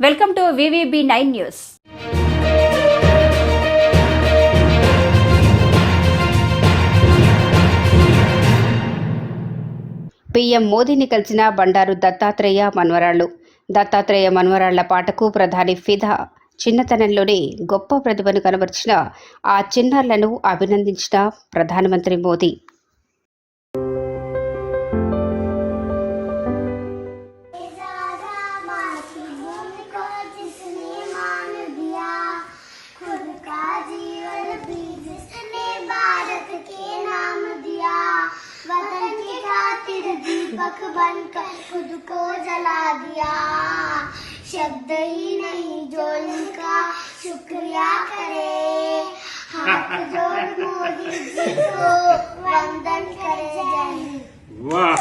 Welcome to VVB nine news. PM మోదీని కలిసిన బండారు దత్తాత్రేయ మన్వరాళ్ళు. దత్తాత్రేయ మన్వరాళ్ళ పాటకు ప్రధాని ఫిదా. చిన్నతనంలోనే గొప్ప ప్రతిభను కనబరిచిన ఆ చిన్నారులను అభినందించిన ప్రధానమంత్రి మోదీ. दीपक बनकर खुद को जला दिया। शब्द ही नहीं जो इनका शुक्रिया करे। हाथ जोड़ मोदी जी को वंदन करे जय वाह।